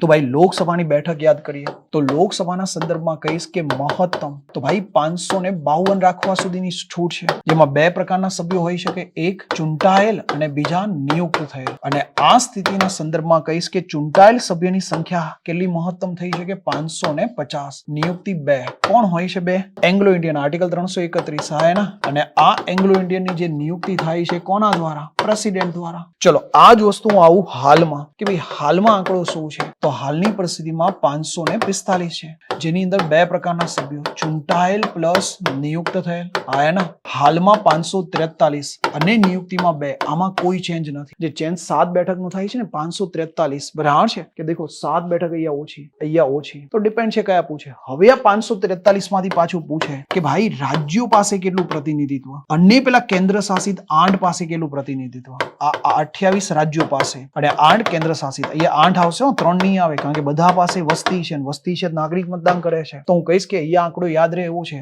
તો ભાઈ લોકસભાની બેઠક યાદ કરીએ. તો લોકસભાના સંદર્ભમાં કહીશ કે મહત્તમ તો ભાઈ પાંચસો ને બાવન રાખવા સુધીની છૂટ છે. જેમાં બે પ્રકારના સભ્યો હોઈ શકે. એક ચૂંટાયેલ અને બીજા નિયુક્ત થયેલ. અને આ સ્થિતિના સંદર્ભમાં કહીશ કે ચૂંટાયેલ સભ્યોની સંખ્યા કેટલી મહત્તમ થઈ શકે? પાંચસો ને પચાસ. નિયુક્તિ બે. કોણ હોય છે બે? Anglo Indian. આર્ટિકલ ત્રણસો એકત્રીસ. હા, એના? અને આ એંગ્લો ઇન્ડિયનની જે નિયુક્તિ થાય છે કોના દ્વારા? પ્રેસિડેન્ટ દ્વારા. ચલો આ જ વસ્તુ આવું હાલમાં. કે ભાઈ હાલમાં આંકડો શું છે? તો હાલની પરિસ્થિતિમાં પાંચસો ને પિસ્તાલીસ છે. જેની અંદર બે પ્રકારના સભ્યો ચૂંટાયેલ પ્લસ નિયુક્ત થયેલ. આયાના હાલમાં પાંચસો ત્રેતાલીસ અને નિયુક્તિમાં બે. આમાં કોઈ ચેન્જ નથી. જે ચેન્જ સાત બેઠકનું થાય છે ને, પાંચસો ત્રેતાલીસ બરાબર છે? કે દેખો, સાત બેઠક અહીંયા ઓછી અહીંયા ઓછી. તો ડિપેન્ડ છે કયા પૂછે? હવે આ પાંચસો ત્રેતાલીસમાંથી પાછું પૂછે કે ભાઈ, રાજ્યો પાસે કેટલું પ્રતિનિધિત્વ? અને પેલા કેન્દ્ર શાસિત આઠ પાસે કેટલું પ્રતિનિધિત્વ? આ અઠ્યાવીસ રાજ્યો પાસે. અને આઠ કેન્દ્ર શાસિત અહીંયા આઠ આવશે ત્રણ ત્રણ નહીં આવે, કારણ કે બધા પાસે વસ્તી છે વસ્તી છે, નાગરિક મતદાન કરે છે. તો હું કહીશ કે અહીંયા આંકડો યાદ રહે એવો છે.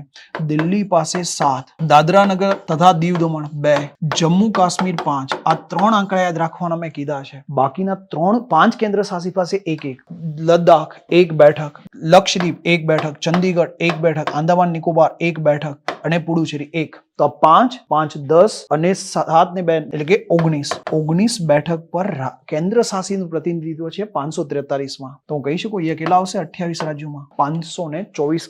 દિલ્હી પાસે સાત દાદરા નગર તથા દીવ દમણ બે, જમ્મુ કાશ્મીર પાંચ, આ ત્રણ આંકડા યાદ રાખવાના મેં કીધા છે. બાકીના ત્રણ પાંચ કેન્દ્ર શાસિત પાસે એક એક. લદ્દાખ એક બેઠક, લક્ષદ્વીપ એક બેઠક, ચંદીગઢ એક બેઠક, આંદામાન નિકોબાર એક બેઠક અને પુડુચેરી એક. તો પાંચ પાંચ, દસ અને સાત ને બે, એટલે કે ઓગણીસ. ઓગણીસ બેઠક પર કેન્દ્ર શાસિતનું પ્રતિનિધિત્વ છે પાંચસો ત્રેતાલીસમાં. તો હું કહી શકું એ કેટલા આવશે? અઠ્યાવીસ રાજ્યોમાં. પાંચસો ને ચોવીસ